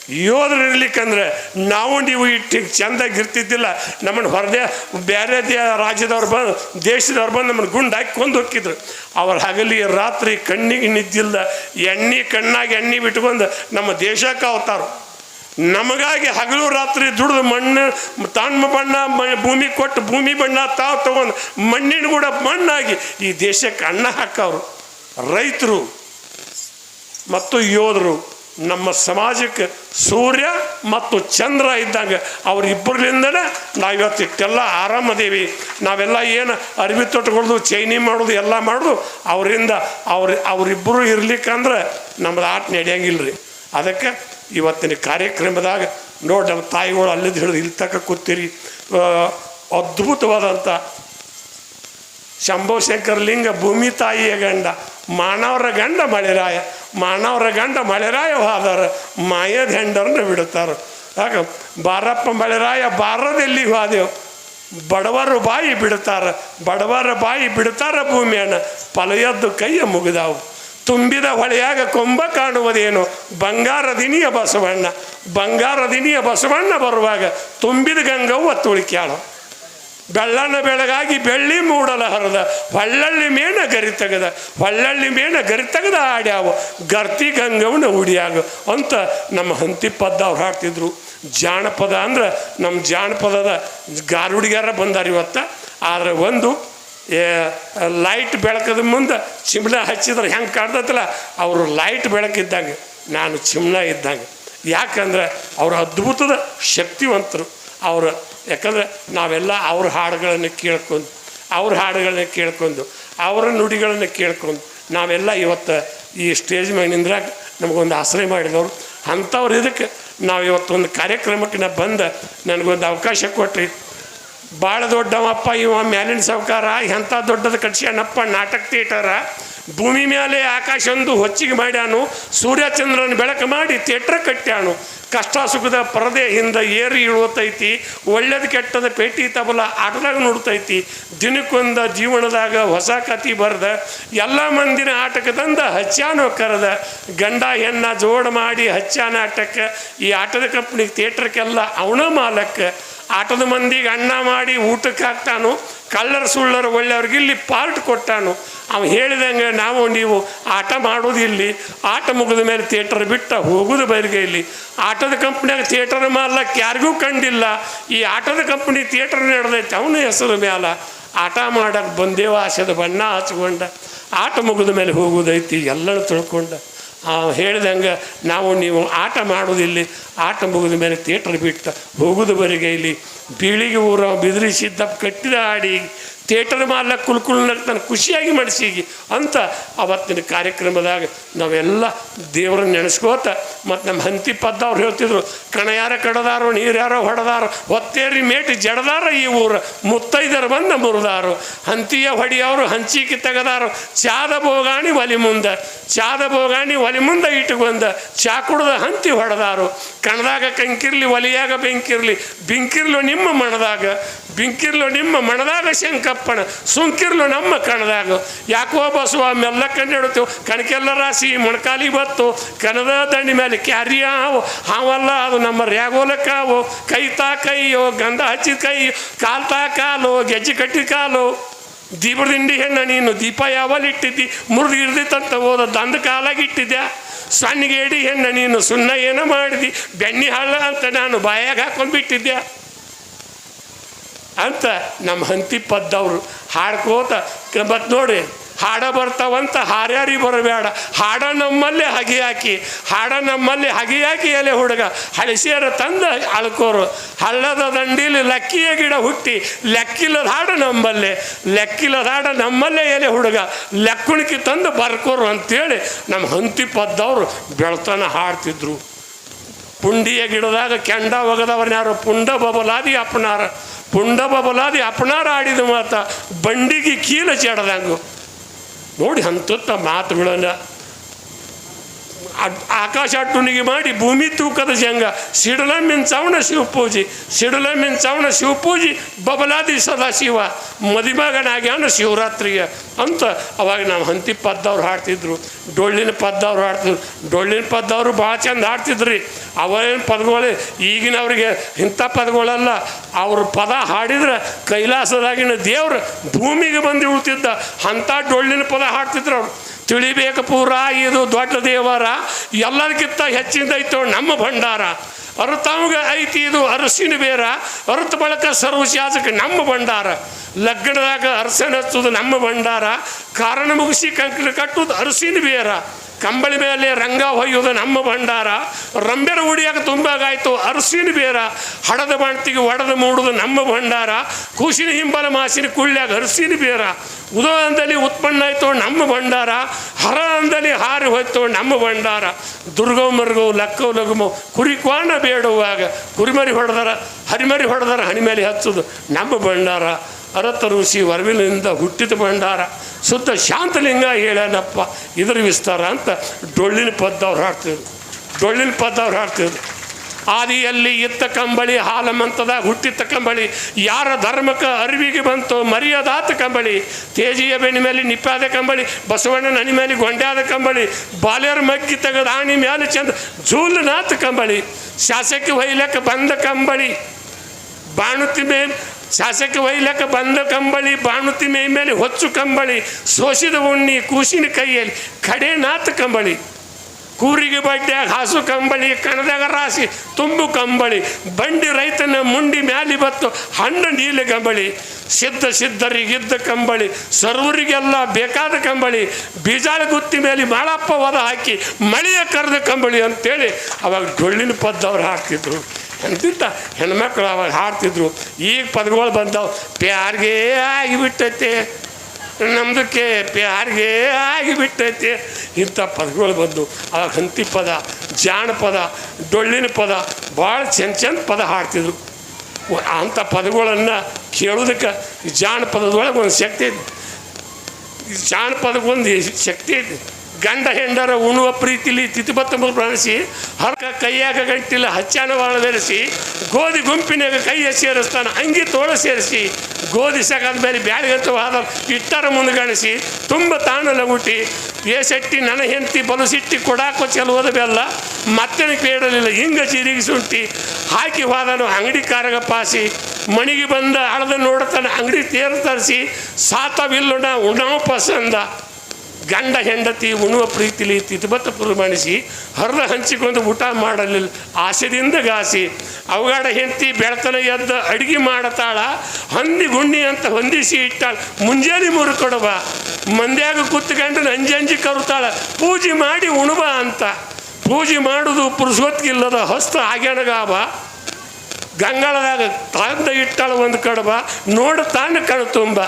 ಯೋಧರು ಇರ್ಲಿಕ್ಕಂದ್ರೆ ನಾವು ನೀವು ಇಟ್ಟು ಚಂದಾಗಿ ಇರ್ತಿದ್ದಿಲ್ಲ. ನಮ್ಮನ್ನು ಹೊರದೇ ಬೇರೆ ದೇ ರಾಜ್ಯದವ್ರು ಬಂದು ದೇಶದವ್ರು ಬಂದು ನಮ್ಮನ್ನು ಗುಂಡು ಹಾಕಿ ಕೊಂದು ಹೋಗಿದ್ರು ಅವ್ರ ಹಗಲಿ ರಾತ್ರಿ ಕಣ್ಣಿಗೆ ನಿದ್ದಿಲ್ಲ ಎಣ್ಣೆ ಕಣ್ಣಾಗಿ ಎಣ್ಣೆ ಬಿಟ್ಕೊಂಡು ನಮ್ಮ ದೇಶಕ್ಕೆ ಅವತಾರು. ನಮಗಾಗಿ ಹಗಲು ರಾತ್ರಿ ದುಡಿದು ಮಣ್ಣು ತಮ್ಮ ಬಣ್ಣ ಭೂಮಿ ಕೊಟ್ಟು ಭೂಮಿ ಬಣ್ಣ ತಾವು ತಗೊಂಡು ಮಣ್ಣಿನ ಕೂಡ ಮಣ್ಣಾಗಿ ಈ ದೇಶಕ್ಕೆ ಅನ್ನ ಹಾಕವ್ರು. ರೈತರು ಮತ್ತು ಯೋಧರು, ನಮ್ಮ ಸಮಾಜಕ್ಕೆ ಸೂರ್ಯ ಮತ್ತು ಚಂದ್ರ ಇದ್ದಂಗೆ ಅವರಿಬ್ಬರಿಂದನೇ ನಾವು ಇವತ್ತು ಇಷ್ಟೆಲ್ಲ ಆರಾಮದೇವಿ. ನಾವೆಲ್ಲ ಏನು ಅರಿವಿ ತೊಟ್ಕೊಳ್ಳೋದು ಚೈನಿ ಮಾಡೋದು, ಎಲ್ಲ ಮಾಡೋದು, ಅವರಿಂದ ಅವ್ರ, ಅವರಿಬ್ಬರು ಇರ್ಲಿಕ್ಕಂದ್ರೆ ನಮ್ದು ಆಟ ನಡೆಯಂಗಿಲ್ಲ ರೀ ಅದಕ್ಕೆ ಇವತ್ತಿನ ಕಾರ್ಯಕ್ರಮದಾಗ ನೋಡಿ ನಮ್ಮ ತಾಯಿಗಳು ಅಲ್ಲಿದ್ದು ಹಿಡಿದು ಇಲ್ಲಿ ತಕ್ಕ ಕೂತೀರಿ. ಅದ್ಭುತವಾದಂಥ ಶಂಭೋ ಶಂಕರ ಲಿಂಗ ಭೂಮಿ ತಾಯಿಯ ಗಂಡ, ಮಾನವರ ಗಂಡ ಮಳೆರಾಯ, ಮಾನವರ ಗಂಡ ಮಳೆರಾಯ ಹೋದಾರ, ಮಾಯದ ಹೆಂಡರನ್ನ ಬಿಡುತ್ತಾರೆ. ಆಗ ಬಾರಪ್ಪ ಮಳೆರಾಯ ಬಾರದೆಲ್ಲಿ ಹೋದೆವು? ಬಡವರು ಬಾಯಿ ಬಿಡುತ್ತಾರ, ಬಡವರ ಬಾಯಿ ಬಿಡುತ್ತಾರ ಭೂಮಿಯನ್ನು ಫಲಯದ್ದು ಕೈಯ ಮುಗಿದಾವು. ತುಂಬಿದ ಹೊಳೆಯಾಗ ಕೊಂಬ ಕಾಣುವುದೇನು? ಬಂಗಾರದಿನಿಯ ಬಸವಣ್ಣ. ಬಂಗಾರದಿನಿಯ ಬಸವಣ್ಣ ಬರುವಾಗ ತುಂಬಿದ ಗಂಗವ್ವ ತುಳಿಕ್ಯಾಳು ಬೆಳ್ಳನ ಬೆಳಗಾಗಿ ಬೆಳ್ಳಿ ಮೂಡಲ ಹರದ, ಹೊಳ್ಳಳ್ಳಿ ಮೇಣ ಗರಿ ತೆಗೆದ, ಹೊಳ್ಳಳ್ಳಿ ಮೇಣ ಗರಿ ತೆಗೆದ ಆಡ್ಯಾವ ಗರ್ತಿ ಗಂಗವನ ಉಡಿಯಾಗ ಅಂತ ನಮ್ಮ ಹಂತಿಪದ್ದ ಅವ್ರು ಹಾಡ್ತಿದ್ರು. ಜಾನಪದ ಅಂದ್ರೆ ನಮ್ಮ ಜಾನಪದದ ಗಾರುಡಿಗಾರ ಬಂದಾರ ಇವತ್ತ. ಆದರೆ ಒಂದು ಏ, ಲೈಟ್ ಬೆಳಕದ ಮುಂದೆ ಚಿಮ್ನ ಹಚ್ಚಿದ್ರೆ ಹೆಂಗೆ ಕಾಣ್ತೈತಲ್ಲ? ಅವರು ಲೈಟ್ ಬೆಳಕಿದ್ದಂಗೆ ನಾನು ಚಿಮ್ನ ಇದ್ದಂಗೆ. ಯಾಕಂದ್ರೆ ಅವರು ಅದ್ಭುತದ ಶಕ್ತಿವಂತರು. ಅವರು ಯಾಕಂದ್ರೆ ನಾವೆಲ್ಲ ಅವ್ರ ಹಾಡುಗಳನ್ನು ಕೇಳ್ಕೊಂಡು ಅವ್ರ ಹಾಡುಗಳನ್ನ ಕೇಳ್ಕೊಂಡು ಅವರ ನುಡಿಗಳನ್ನು ಕೇಳ್ಕೊಂಡು ನಾವೆಲ್ಲ ಇವತ್ತು ಈ ಸ್ಟೇಜ್ ಮ್ಯಾಗ ನಿಂದ್ರಾಗ ನಮಗೊಂದು ಆಶ್ರಯ ಮಾಡಿದವರು. ಅಂಥವ್ರು ಇದಕ್ಕೆ ನಾವು ಇವತ್ತೊಂದು ಕಾರ್ಯಕ್ರಮಕ್ಕೆ ನಾ ಬಂದು ನನಗೊಂದು ಅವಕಾಶ ಕೊಟ್ರಿ. ಭಾಳ ದೊಡ್ಡವಪ್ಪ, ಇವ ಮ್ಯಾಲಿನ ಸಾವುಕಾರ ಎಂಥ ದೊಡ್ಡದು ಕಟ್ಸ್ಯಾನಪ್ಪ ನಾಟಕ ಥಿಯೇಟರ. ಭೂಮಿ ಮೇಲೆ ಆಕಾಶ ಒಂದು ಹೊಚ್ಚಿಗೆ ಮಾಡ್ಯಾನು, ಸೂರ್ಯಚಂದ್ರನ ಬೆಳಕು ಮಾಡಿ ಥಿಯೇಟ್ರ್ ಕಟ್ಟ್ಯಾನು. ಕಷ್ಟ ಸುಖದ ಪರದೆ ಹಿಂದೆ ಏರಿ ಇಳುವತೈತಿ ಒಳ್ಳೇದು ಕೆಟ್ಟದ ಪೇಟಿ ತಬಲ ಆಟದಾಗ ನೋಡ್ತೈತಿ. ದಿನಕ್ಕೊಂದ ಜೀವನದಾಗ ಹೊಸ ಕತಿ ಬರ್ದ, ಎಲ್ಲ ಮಂದಿನ ಆಟಕ್ಕೆ ತಂದ ಹಚ್ಚಾನೋ ಕರೆದ. ಗಂಡ ಹೆಣ್ಣ ಜೋಡ್ ಮಾಡಿ ಹಚ್ಚಾನ ಆಟಕ್ಕೆ ಈ ಆಟದ ಕಂಪ್ನಿ ಥಿಯೇಟ್ರಕ್ಕೆಲ್ಲ ಅವನ ಮಾಲಕ್ಕೆ ಆಟದ ಮಂದಿಗೆ ಅನ್ನ ಮಾಡಿ ಊಟಕ್ಕೆ ಹಾಕ್ತಾನು, ಕಲ್ಲರ್ ಸುಳ್ಳರು ಒಳ್ಳೆಯವ್ರಿಗೆ ಇಲ್ಲಿ ಪಾರ್ಟ್ ಕೊಟ್ಟಾನು. ಅವ ಹೇಳಿದಂಗೆ ನಾವು ನೀವು ಆಟ ಮಾಡೋದು ಇಲ್ಲಿ, ಆಟ ಮುಗಿದ ಮೇಲೆ ಥಿಯೇಟರ್ ಬಿಟ್ಟ ಹೋಗುದು ಬೈರಿಗೆ ಇಲ್ಲಿ. ಆಟದ ಕಂಪ್ನಿಯಾಗ ಥಿಯೇಟರ್ ಮಾರ್ಲಕ್ಕೆ ಯಾರಿಗೂ ಕಂಡಿಲ್ಲ. ಈ ಆಟದ ಕಂಪ್ನಿ ಥಿಯೇಟರ್ ನಡೆದೈತೆ, ಅವನ ಹೆಸರು ಮ್ಯಾಲ. ಆಟ ಮಾಡಕ್ಕೆ ಬಂದೇವ ಆಸೆದ ಬಣ್ಣ ಹಚ್ಕೊಂಡ, ಆಟ ಮುಗಿದ ಮೇಲೆ ಹೋಗುದೈತಿ ಎಲ್ಲರೂ ತಿಳ್ಕೊಂಡ. ಹೇಳಿದಂಗೆ ನಾವು ನೀವು ಆಟ ಮಾಡೋದಿಲ್ಲಿ ಆಟ ಮುಗಿದ ಮೇಲೆ ಥಿಯೇಟರ್ ಬಿಟ್ಟು ಹೋಗೋದು ಬರಿಗೆ ಇಲ್ಲಿ ಬೀಳಿಗೆ ಊರ ಬಿದಿರಿಸಿದ್ದ ಕಟ್ಟಿದ ಆಡಿ ಥಿಯೇಟರ್ ಮಾಲಕ ಕುಲ್ಕುಲ್ ತನ್ನ ಖುಷಿಯಾಗಿ ಮಾಡಿಸಿ ಅಂತ ಅವತ್ತಿನ ಕಾರ್ಯಕ್ರಮದಾಗ ನಾವೆಲ್ಲ ದೇವ್ರನ್ನ ನೆನೆಸ್ಕೋತ ಮತ್ತು ನಮ್ಮ ಹಂತಿ ಪದ್ದವ್ರು ಹೇಳ್ತಿದ್ರು, ಕಣ ಯಾರ ಕಡದಾರೋ, ನೀರು ಯಾರೋ ಹೊಡೆದಾರೋ, ಹೊತ್ತೇರಿ ಮೇಟಿ ಜಡದಾರ ಈ ಊರು ಮುತ್ತೈದರ ಬಂದ ಮುರಿದಾರು. ಹಂತಿಯ ಹೊಡಿಯವರು ಹಂಚಿಕೆ ತೆಗದಾರು, ಚಾದ ಬೋಗಾಣಿ ಒಲಿ ಮುಂದೆ, ಚಾದ ಬೋಗಾಣಿ ಒಲಿ ಮುಂದೆ ಇಟ್ಟುಕೊಂಡ ಚಾ ಕುಡ್ದ ಹಂತಿ ಹೊಡೆದಾರು. ಕಣದಾಗ ಕಂಕಿರ್ಲಿ, ಒಲಿಯಾಗ ಬೆಂಕಿರ್ಲಿ, ಬಿಂಕಿರ್ಲು ನಿಮ್ಮ ಮಣದಾಗ, ಬಿಂಕಿರ್ಲು ನಿಮ್ಮ ಮಣದಾಗ ಶಂಕಪ್ಪಣ ಸುಂಕಿರ್ಲು ನಮ್ಮ ಕಣದಾಗ. ಯಾಕೋ ಬಸವ ಮೆಲ್ಲ ಕಂಡಿಡ್ತೇವೆ ಕಣಕೆಲ್ಲ ರಾಶಿ ಮೊಣಕಾಲಿ ಬತ್ತು. ಕಣದ ದಂಡಿ ಮೇಲೆ ಕ್ಯಾರಿ ಹಾವು. ಹಾವಲ್ಲ, ಅದು ನಮ್ಮ ರ್ಯಾಗೋಲಕ್ಕಾವು ಕೈ ತಾ ಕೈಯೋ, ಗಂಧ ಹಚ್ಚಿದ ಕೈ. ಕಾಲ್ ತಾ ಕಾಲು, ಗೆಜ್ಜೆ ಕಟ್ಟಿದ ಕಾಲು. ದೀಪದ ಹಿಂಡಿ ಹೆಣ್ಣ ನೀನು, ದೀಪ ಯಾವಲ್ಲಿ ಇಟ್ಟಿದ್ದಿ? ಮುರಿದು ಇರ್ದಿತ್ತಂತ ಹೋದ ದಂದ ಕಾಲಾಗಿ ಇಟ್ಟಿದ್ಯಾ? ಸಣ್ಣಗೆ ಎಡಿ ಹೆಣ್ಣ ನೀನು ಸುಣ್ಣ ಏನೋ ಮಾಡಿದಿ ಬೆಣ್ಣೆ ಹಳ್ಳ ಅಂತ ನಾನು ಬಾಯಾಗ ಹಾಕೊಂಡು ಬಿಟ್ಟಿದ್ಯಾ ಅಂತ ನಮ್ಮ ಹಂತಿ ಹಾಡ್ಕೋತ ಮತ್ತು ನೋಡ್ರಿ ಹಾಡ ಬರ್ತಾವಂತ ಹಾರ್ಯಾರಿ ಬರಬೇಡ. ಹಾಡ ನಮ್ಮಲ್ಲೇ ಹಗಿ ಹಾಕಿ, ಹಾಡ ನಮ್ಮಲ್ಲಿ ಹಗಿ ಹಾಕಿ ಎಲೆ ಹುಡುಗ. ಹಳಸಿಯರ ತಂದ ಅಳ್ಕೋರು. ಹಳ್ಳದ ದಂಡೀಲಿ ಲಕ್ಕಿಯ ಗಿಡ ಹುಟ್ಟಿ, ಲೆಕ್ಕಿಲ್ಲದ ಹಾಡ ನಮ್ಮಲ್ಲೇ, ಲೆಕ್ಕಿಲ್ಲದ ಹಾಡ ನಮ್ಮಲ್ಲೇ ಎಲೆ ಹುಡುಗ. ಲೆಕ್ಕುಣಿಕೆ ತಂದು ಬರ್ಕೋರು ಅಂತೇಳಿ ನಮ್ಮ ಹಂತಿ ಪದ್ದವರು ಬೆಳ್ತನ ಹಾಡ್ತಿದ್ರು. ಪುಂಡಿಯ ಗಿಡದಾಗ ಕೆಂಡ ಒಗದವ್ರನ್ನ ಯಾರು ಪುಂಡ ಬಬಲಾದಿ ಅಪ್ಪನಾರ. ಪುಂಡ ಬಬಲಾದಿ ಅಪ್ಪನಾರ ಆಡಿದ ಮಾತ ಬಂಡಿಗೆ ಕೀಲ ಚೆಡದಂಗು. ನೋಡಿ ಅಂತತ್ತ ಮಾತುಗಳನ್ನ ಆಕಾಶ ಟುಣಿಗೆ ಮಾಡಿ ಭೂಮಿ ತೂಕದ ಜಂಗ ಸಿಡಲಮ್ಮಿನ ಚವಣ ಶಿವಪೂಜಿ ಸಿಡಲಮ್ಮಿನ ಚವಣ ಶಿವಪೂಜಿ ಬಬಲಾದಿ ಸದಾಶಿವ ಮದಿಮಗನಾಗ್ಯಾನ ಶಿವರಾತ್ರಿಯ ಅಂತ ಅವಾಗ ನಾವು ಹಂತಿ ಪದ್ದವ್ರು ಹಾಡ್ತಿದ್ರು. ಡೊಳ್ಳಿನ ಪದ್ದವ್ರು ಹಾಡ್ತಿದ್ರು. ಡೊಳ್ಳಿನ ಪದ್ದವರು ಭಾಳ ಚಂದ ಹಾಡ್ತಿದ್ರಿ. ಅವೇನು ಪದಗಳೇ ಈಗಿನವ್ರಿಗೆ ಇಂಥ ಪದಗಳಲ್ಲ. ಅವ್ರ ಪದ ಹಾಡಿದ್ರೆ ಕೈಲಾಸದಾಗಿನ ದೇವ್ರು ಭೂಮಿಗೆ ಬಂದು ಉಳ್ತಿದ್ದ ಅಂಥ ಡೊಳ್ಳಿನ ಪದ ಹಾಡ್ತಿದ್ರು ಅವ್ರು. ತಿಳಿಬೇಕು ಪೂರ, ಇದು ದೊಡ್ಡ ದೇವರ, ಎಲ್ಲದಕ್ಕಿಂತ ಹೆಚ್ಚಿಂದೈತು ನಮ್ಮ ಭಂಡಾರ. ಅರುತಾಮ್ಗೆ ಐತಿ ಇದು ಅರಸಿನ ಬೇರ, ಅರುತ ಬಳಕ ಸರ್ವಶಾಸಕ ನಮ್ಮ ಭಂಡಾರ. ಲಗ್ನದಾಗ ಅರಸನ ಹಚ್ಚೋದು ನಮ್ಮ ಭಂಡಾರ, ಕಾರಣ ಮುಗಿಸಿ ಕಂಕಣ ಕಟ್ಟುದು ಅರಸಿನ ಬೇರ. ಕಂಬಳಿ ಮೇಲೆ ರಂಗ ಹೊಯ್ಯೋದು ನಮ್ಮ ಭಂಡಾರ. ರಂಬೆರ ಉಡಿಯಾಗ ತುಂಬಾಗಾಯ್ತು ಅರಸಿನ ಬೇರ. ಹಡದ ಬಾಣ್ತಿಗೆ ಒಡೆದು ಮೂಡುದು ನಮ್ಮ ಭಂಡಾರ. ಕೂಸಿನ ಹಿಂಬಲ ಮಾಸಿನ ಕುಳ್ಳ್ಯಾಗ ಅರಸಿನ ಬೇರ. ಉದೋ ಉತ್ಪನ್ನ ಆಯಿತು, ನಮ್ಮ ಭಂಡಾರ. ಹರ ಅಂದಲ್ಲಿ ಹಾರಿ ಹೋಯ್ತು, ನಮ್ಮ ಭಂಡಾರ. ದುರ್ಗೋ ಮರ್ಗೋ, ಲಕ್ಕೋ ಲಗುಮೋ ಕುರಿ ಕ್ವಾಣ ಬೇಡುವಾಗ ಕುರಿಮರಿ ಹೊಡೆದಾರ, ಹರಿಮರಿ ಹೊಡೆದಾರ ಹನಿಮೇಲೆ ಹಚ್ಚೋದು ನಮ್ಮ ಭಂಡಾರ. ಅರತ ಋಷಿ ವರವಿಲಿನಿಂದ ಹುಟ್ಟಿದ ಭಂಡಾರ. ಶುದ್ಧ ಶಾಂತಲಿಂಗ ಹೇಳ್ಯಾನಪ್ಪ. ಇದ್ರ ವಿಸ್ತಾರ ಅಂತ ಡೊಳ್ಳಿನ ಪದ್ದವ್ರು ಹಾಡ್ತಿದ್ರು. ಡೊಳ್ಳಿನ ಪದ್ದವ್ರು ಹಾಡ್ತಿದ್ರು. ಆದಿಯಲ್ಲಿ ಇತ್ತ ಕಂಬಳಿ ಹಾಲಮಂತದ ಹುಟ್ಟಿತ್ತ ಕಂಬಳಿ ಯಾರ ಧರ್ಮಕ್ಕೆ ಅರಿವಿಗೆ ಬಂತು ಮರಿಯದಾತ ಕಂಬಳಿ ತೇಜಿಯ ಬೆಣ್ಣೆ ಮೇಲೆ ನಿಪ್ಪಾದ ಕಂಬಳಿ ಬಸವಣ್ಣನ ಹಣಿ ಮೇಲೆ ಗೊಂಡ್ಯಾದ ಕಂಬಳಿ ಬಾಲ್ಯರ ಮಗ್ಗಿ ತೆಗೆದ ಆಣಿ ಮೇಲೆ ಚಂದ ಜೂಲನಾಥ ಕಂಬಳಿ ಶಾಸಕಿ ಹೊಯ್ಲಕ್ಕೆ ಬಂದ ಕಂಬಳಿ ಬಾಣುತಿ ಮೇ, ಶಾಸಕ ಹೊಯ್ಲಕ್ಕ ಬಂದ ಕಂಬಳಿ ಬಾಣುತಿ ಮೇ ಮೇಲೆ ಹೊಚ್ಚು ಕಂಬಳಿ ಸೋಸಿದ ಉಣ್ಣಿ, ಕೂಸಿನ ಕೈಯಲ್ಲಿ ಕಡೆ ನಾಥ ಕಂಬಳಿ ಕೂರಿಗೆ ಬಡ್ಡ್ಯಾಗ ಹಾಸು ಕಂಬಳಿ, ಕಣದಾಗ ರಾಸಿ ತುಂಬು ಕಂಬಳಿ, ಬಂಡಿ ರೈತನ ಮುಂಡಿ ಮ್ಯಾಲಿ ಬತ್ತು, ಹಣ್ಣು ನೀಲಿ ಕಂಬಳಿ, ಸಿದ್ಧ ಸಿದ್ಧರಿಗಿದ್ದ ಕಂಬಳಿ, ಸರ್ವರಿಗೆಲ್ಲ ಬೇಕಾದ ಕಂಬಳಿ, ಬೀಜಾಳ ಗುತ್ತಿ ಮೇಲೆ ಮಾಳಪ್ಪ ವದ ಹಾಕಿ, ಮಳೆಯ ಕರೆದ ಕಂಬಳಿ ಅಂತೇಳಿ ಅವಾಗ ಡೊಳ್ಳಿನ ಪದ್ದವ್ರು ಹಾಕ್ತಿದ್ರು. ಎಂತಿಂತ ಹೆಣ್ಮಕ್ಳು ಅವಾಗ ಹಾಡ್ತಿದ್ರು. ಈಗ ಪದಗಳು ಬಂದವು, ಪ್ಯಾರ್ಗೆ ಆಗಿಬಿಟ್ಟೈತೆ. ನಮ್ದಕ್ಕೆ ಗೆ ಆಗಿಬಿಟ್ಟೈತಿ. ಇಂಥ ಪದಗಳು ಬಂದು ಆ ಹಂತಿ ಪದ ಜಾನಪದ ಡೊಳ್ಳಿನ ಪದ, ಭಾಳ ಚೆಂದ ಚೆಂದ ಪದ ಹಾಡ್ತಿದ್ರು. ಅಂಥ ಪದಗಳನ್ನು ಕೇಳೋದಕ್ಕೆ ಜಾನಪದದೊಳಗೆ ಒಂದು ಶಕ್ತಿ ಐತಿ. ಜಾನಪದಕ್ಕೊಂದು ಶಕ್ತಿ ಐತಿ. ಗಂಡ ಹೆಂಡರ ಉಣುವ ಪ್ರೀತಿಲಿ ತಿತಿಬತ್ತ ಪ್ರಾಣಿಸಿ ಹರಕ ಕೈಯಾಗ ಗಂಟಿಲ್ಲ ಹಚ್ಚಾನ ಧರಿಸಿ, ಗೋಧಿ ಗುಂಪಿನಾಗ ಕೈಯ ಸೇರಿಸ್ತಾನೆ ಅಂಗಿ ತೋಳ ಸೇರಿಸಿ, ಗೋಧಿ ಸಗಾದ ಮೇಲೆ ಬ್ಯಾಳಿಗಂತವಾದ ಇಟ್ಟರ ಮುಂದ್ಗಣಿಸಿ ತುಂಬ ತಾಣ ಲಗುಟಿ ಏಸೆಟ್ಟಿ ನನ್ನ ಹೆಂಡತಿ ಬಲಸಿಟ್ಟಿ ಕೊಡಾಕೋ ಚೆಲುವದ ಬೆಲ್ಲ ಮತ್ತೆ ಕೇಳಲಿಲ್ಲ, ಹಿಂಗ ಜೀರಿಗೆ ಸುಂಟಿ ಹಾಕಿ ಹೋದನು, ಅಂಗಡಿ ಕಾರಗ ಪಾಸಿ, ಮಣಿಗೆ ಬಂದ ಅಳದ ನೋಡ್ತಾನೆ ಅಂಗಡಿ ತೇರು ತರಿಸಿ ಸಾತವಿಲ್ಲುಣ ಉಣ್ಣ ಪಸಂದ. ಗಂಡ ಹೆಂಡತಿ ಉಣುವ ಪ್ರೀತಿಲಿ ತಿತ್ಬತ್ತ ಪ್ರಮಾಣಿಸಿ ಹರಿದ ಹಂಚಿಕೊಂಡು ಊಟ ಮಾಡಲಿಲ್ಲ. ಆಸೆದಿಂದ ಗಾಸಿ, ಅವಗಾಡ ಹೆಂಡತಿ ಬೆಳತನ ಎದ್ದ ಅಡುಗೆ ಮಾಡತಾಳ, ಹಂದಿ ಗುಣ್ಣಿ ಅಂತ ಹೊಂದಿಸಿ ಇಟ್ಟಾಳ. ಮುಂಜಾನೆ ಮೂರು ಕೊಡವ, ಮಂದ್ಯಾಗ ಕೂತ್ಕೊಂಡು ನಂಜಂಜಿ ಕರುತಾಳ. ಪೂಜೆ ಮಾಡಿ ಉಣುವ ಅಂತ. ಪೂಜೆ ಮಾಡುದು ಪುರುಷೋತ್ಗಿಲ್ಲದ ಹಸ್ತ ಆಗ್ಯಾನಗಾವ. ಗಂಗಳದಾಗ ತಾಂದ ಇಟ್ಟಾಳ ಒಂದು ಕಡಬ ನೋಡ ತಾನು ಕಣ ತುಂಬ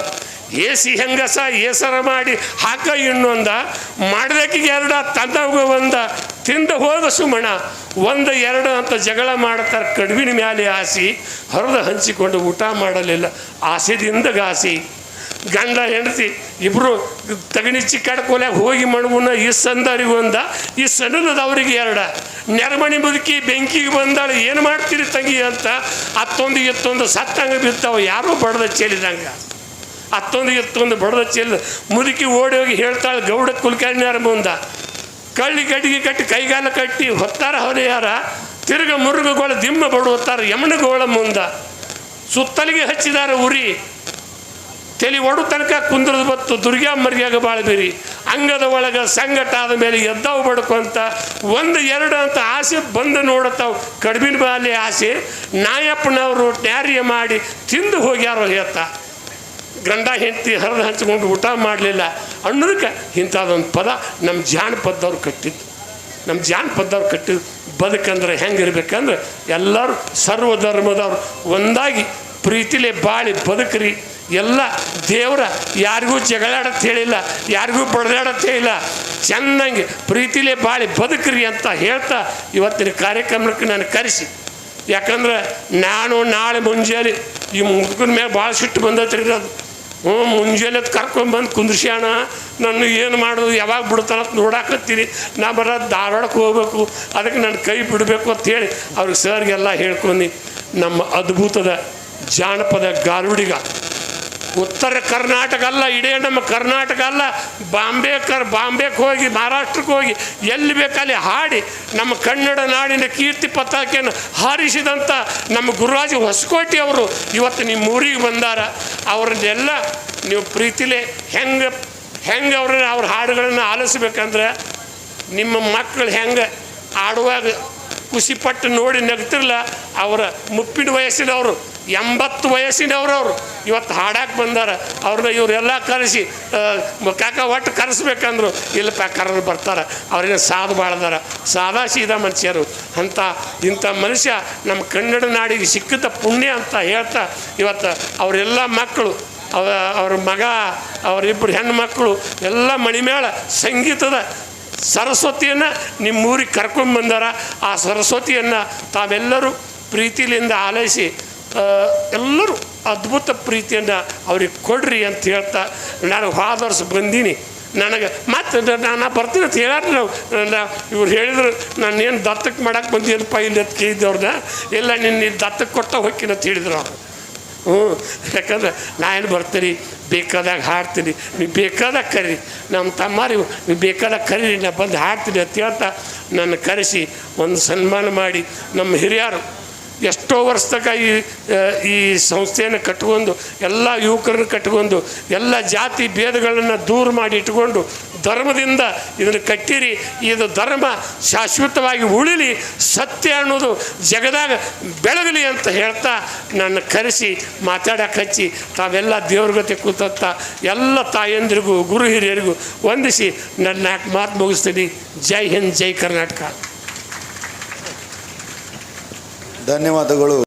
ಏಸಿ ಹೆಂಗಸ, ಏಸರ ಮಾಡಿ ಹಾಕ ಇನ್ನೊಂದ ಮಾಡಿದಕ್ಕೆ ಎರಡ ತಂದವ ಒಂದ. ತಿಂದ ಹೋದ ಸುಮಣ, ಒಂದು, ಎರಡು ಅಂತ ಜಗಳ ಮಾಡ್ತಾರೆ ಕಡುವಿನ ಮ್ಯಾಲೆ ಆಸಿ, ಹೊರದ ಹಂಚಿಕೊಂಡು ಊಟ ಮಾಡಲಿಲ್ಲ. ಆಸೆದಿಂದ ಗಾಸಿ. ಗಂಡ, ಹೆಂಡತಿ ಇಬ್ಬರು ತಗಣಿ ಚಿಕ್ಕಾಡ್ಕೊಲೆ ಹೋಗಿ ಮಣಗುನ, ಈ ಸಂದರಿಗೆ ಒಂದ, ಈ ಸಣ್ಣದ ಅವ್ರಿಗೆ ಎರಡ. ನೆರಮಣಿ ಬದುಕಿ ಬೆಂಕಿಗೆ ಬಂದಾಳೆ, ಏನು ಮಾಡ್ತೀರಿ ತಂಗಿ ಅಂತ, ಅತ್ತೊಂದು ಎತ್ತೊಂದು ಸತ್ತಂಗ ಬಿತ್ತವ ಯಾರೋ ಬಡ್ದ ಚೆಲ್ಲಿದಂಗೆ ಅತ್ತೊಂದು ಎತ್ತೊಂದು ಬಡದ ಚೆಲ್ಲ ಮುದುಕಿ ಓಡಿ ಹೋಗಿ ಹೇಳ್ತಾಳೆ, ಗೌಡ ಕುಲ್ಕರ್ಣ್ಯಾರ ಮುಂದ? ಕಳ್ಳಿ ಗಡ್ಡಿಗೆ ಕಟ್ಟಿ ಕೈಗಾಲ ಕಟ್ಟಿ ಹೊತ್ತಾರ ಹೊರೆಯಾರ. ತಿರುಗ ಮುರುಗುಗಳ ದಿಮ್ಮ ಬಡುತ್ತಾರ ಯಮನಗೋಳ ಮುಂದ. ಸುತ್ತಲಿಗೆ ಹಚ್ಚಿದಾರ ಉರಿ. ತಲೆ ಒಡು ತನಕ ಕುಂದ್ರದ ಬತ್ತು, ದುರ್ಗಾ ಮರ್ಯಾಗ ಬಾಳ್ಬೇರಿ ಅಂಗದ ಒಳಗ ಸಂಗಟ ಆದ ಮೇಲೆ ಎದ್ದವು ಬಡ್ಕೊಂತ, ಒಂದು ಎರಡು ಅಂತ ಆಸೆ ಬಂದು ನೋಡುತ್ತಾವು ಕಡ್ಬಿನ ಬಾಲಿ ಆಸೆ, ನಾಯಪ್ಪನವರು ಟ್ಯಾರಿಯ ಮಾಡಿ ತಿಂದು ಹೋಗ್ಯಾರೋ ಹೇಳ್ತ. ಗಂಡ ಹೆಂಡತಿ ಹರಿದು ಹಂಚ್ಕೊಂಡು ಊಟ ಮಾಡಲಿಲ್ಲ. ಅನ್ನೋದಕ್ಕೆ ಇಂಥದ್ದೊಂದು ಪದ ನಮ್ಮ ಜಾನಪದವ್ರು ಕಟ್ಟಿದ್ದು. ನಮ್ಮ ಜಾನಪದವ್ರು ಕಟ್ಟಿದ್ದು ಬದುಕಂದ್ರೆ ಹೆಂಗಿರ್ಬೇಕಂದ್ರೆ ಎಲ್ಲರೂ ಸರ್ವ ಧರ್ಮದವ್ರು ಒಂದಾಗಿ ಪ್ರೀತಿಲೆ ಬಾಳಿ ಬದುಕ್ರಿ. ಎಲ್ಲ ದೇವರ ಯಾರಿಗೂ ಜಗಳಾಡತ್ತ ಹೇಳಿಲ್ಲ, ಯಾರಿಗೂ ಬಡದಾಡತ್ತ ಹೇಳಿಲ್ಲ. ಚೆನ್ನಾಗಿ ಪ್ರೀತಿಲೇ ಬಾಳಿ ಬದುಕ್ರಿ ಅಂತ ಹೇಳ್ತಾ ಇವತ್ತಿನ ಕಾರ್ಯಕ್ರಮಕ್ಕೆ ನಾನು ಕರೆಸಿ. ಯಾಕಂದ್ರೆ ನಾನು ನಾಳೆ ಮುಂಜಾನೆ ಈ ಮುದುಕನ ಮೇಲೆ ಭಾಳ ಸಿಟ್ಟು ಬಂದತ್ರಿ ಅದು. ಹ್ಞೂ ಮುಂಜಾನೆ ಕರ್ಕೊಂಬಂದು ಕುಂದ್ರಿಸ್ಯಾಣ ನಾನು ಏನು ಮಾಡೋದು, ಯಾವಾಗ ಬಿಡ್ತಾನ ಅಂತ ನೋಡಾಕತ್ತೀನಿ. ನಾ ಬರ ಧಾರವಾಡಕ್ಕೆ ಹೋಗ್ಬೇಕು, ಅದಕ್ಕೆ ನನ್ನ ಕೈ ಬಿಡಬೇಕು ಅಂತ ಹೇಳಿ ಅವ್ರಿಗೆ ಸರ್ಗೆಲ್ಲ ಹೇಳ್ಕೊಂಡು. ನಮ್ಮ ಅದ್ಭುತದ ಜಾನಪದ ಗಾರುಡಿಗ ಉತ್ತರ ಕರ್ನಾಟಕ ಅಲ್ಲ, ಇಡೀ ನಮ್ಮ ಕರ್ನಾಟಕ ಅಲ್ಲ. ಬಾಂಬೆ ಕರ್ ಬಾಂಬೆಗೆ ಹೋಗಿ, ಮಹಾರಾಷ್ಟ್ರಕ್ಕೆ ಹೋಗಿ, ಎಲ್ಲಿ ಬೇಕಲ್ಲಿ ಹಾಡಿ ನಮ್ಮ ಕನ್ನಡ ನಾಡಿನ ಕೀರ್ತಿ ಪತಾಕೆಯನ್ನು ಹಾರಿಸಿದಂಥ ನಮ್ಮ ಗುರುರಾಜ ಹೊಸಕೋಟೆ ಅವರು ಇವತ್ತು ನಿಮ್ಮ ಊರಿಗೆ ಬಂದಾರ. ಅವ್ರನ್ನೆಲ್ಲ ನೀವು ಪ್ರೀತಿಲೆ ಹೆಂಗೆ ಹೆಂಗೆ ಅವ್ರನ್ನ ಅವ್ರ ಹಾಡುಗಳನ್ನು ಆಲಿಸ್ಬೇಕಂದ್ರೆ ನಿಮ್ಮ ಮಕ್ಕಳು ಹೆಂಗೆ ಆಡುವಾಗ ಖುಷಿಪಟ್ಟು ನೋಡಿ ನಗ್ತಿರಲ್ಲ ಅವರ ಮುಪ್ಪಿನ ವಯಸ್ಸಿನವರು ಎಂಬತ್ತು ವಯಸ್ಸಿನವರು ಅವರು. ಇವತ್ತು ಹಾಡಕ್ಕೆ ಬಂದಾರ. ಅವ್ರನ್ನ ಇವರೆಲ್ಲ ಕರೆಸಿ ಕಾಕ ಒಟ್ಟು ಕರೆಸ್ಬೇಕಂದ್ರು. ಇಲ್ಲಪ್ಪ ಕರೆದು ಬರ್ತಾರೆ. ಅವ್ರಿಗೆ ಸಾಧು ಬಾಳ್ದಾರ. ಸಾದಾ ಸೀದಾ ಮನುಷ್ಯರು. ಅಂತ, ಇಂಥ ಮನುಷ್ಯ ನಮ್ಮ ಕನ್ನಡ ನಾಡಿಗೆ ಸಿಕ್ಕಿದ ಪುಣ್ಯ ಅಂತ ಹೇಳ್ತಾ, ಇವತ್ತು ಅವರೆಲ್ಲ ಮಕ್ಕಳು, ಅವ, ಅವ್ರ ಮಗ ಅವರಿಬ್ಬರು ಹೆಣ್ಣು ಮಕ್ಕಳು ಎಲ್ಲ ಮಣಿಮೇಳ ಸಂಗೀತದ ಸರಸ್ವತಿಯನ್ನು ನಿಮ್ಮೂರಿಗೆ ಕರ್ಕೊಂಡ್ಬಂದಾರ ಆ ಸರಸ್ವತಿಯನ್ನು ತಾವೆಲ್ಲರೂ ಪ್ರೀತಿಲಿಂದ ಆಲೈಸಿ ಎಲ್ಲರೂ ಅದ್ಭುತ ಪ್ರೀತಿಯನ್ನು ಅವ್ರಿಗೆ ಕೊಡ್ರಿ ಅಂತ ಹೇಳ್ತಾ ನಾನು ಫಾದರ್ಸ್ ಬಂದೀನಿ. ನನಗೆ ಮತ್ತೆ ನಾನು ಬರ್ತೀನಿ ಅಂತ ಹೇಳಿ ನಾವು. ಇವ್ರು ಹೇಳಿದ್ರು, ನಾನು ಏನು ದತ್ತಕ್ಕೆ ಮಾಡೋಕ್ಕೆ ಬಂದಿಲ್ಲಪ್ಪ ಇಲ್ಲಿ ಅಂತ ಕೇಳಿದ್ದವ್ರನ್ನ ಇಲ್ಲ ನಿನ್ನ ದತ್ತಕ್ಕೆ ಕೊಟ್ಟ ಹೋಗ್ತೀನಿ ಅಂತ ಹೇಳಿದ್ರು ಅವ್ರು. ಹ್ಞೂ. ಯಾಕಂದ್ರೆ ಏನು ಬರ್ತೀರಿ ಬೇಕಾದಾಗ ಹಾಡ್ತೀನಿ. ನೀವು ಬೇಕಾದಾಗ ಕರೀರಿ. ನಮ್ಮ ತಮ್ಮಾರಿ ನೀವು ಬೇಕಾದಾಗ ಕರೀರಿ. ನಾ ಬಂದು ಹಾಡ್ತೀನಿ ಅಂತ ಹೇಳ್ತಾ ನನ್ನ ಕರೆಸಿ ಒಂದು ಸನ್ಮಾನ ಮಾಡಿ ನಮ್ಮ ಹಿರಿಯರು ಎಷ್ಟೋ ವರ್ಷ ತನಕ ಈ ಈ ಸಂಸ್ಥೆಯನ್ನು ಕಟ್ಕೊಂಡು, ಎಲ್ಲ ಯುವಕರನ್ನು ಕಟ್ಕೊಂಡು, ಎಲ್ಲ ಜಾತಿ ಭೇದಗಳನ್ನು ದೂರ ಮಾಡಿ ಇಟ್ಕೊಂಡು ಧರ್ಮದಿಂದ ಇದನ್ನು ಕಟ್ಟಿರಿ. ಇದು ಧರ್ಮ ಶಾಶ್ವತವಾಗಿ ಉಳಿಲಿ, ಸತ್ಯ ಅನ್ನೋದು ಜಗದಾಗ ಬೆಳಗಲಿ ಅಂತ ಹೇಳ್ತಾ ನನ್ನ ಕರೆಸಿ, ಮಾತಾಡಕ್ಕೆ ಹಚ್ಚಿ, ತಾವೆಲ್ಲ ದೇವ್ರ ಗತಿ ಕೂತತ್ತ ಎಲ್ಲ ತಾಯಂದಿರಿಗೂ, ಗುರು ಹಿರಿಯರಿಗೂ ವಂದಿಸಿ ನನ್ನ ನಾಲ್ಕು ಮಾತು ಮುಗಿಸ್ತೀನಿ. ಜೈ ಹಿಂದ್, ಜೈ ಕರ್ನಾಟಕ.
ಧನ್ಯವಾದಗಳು.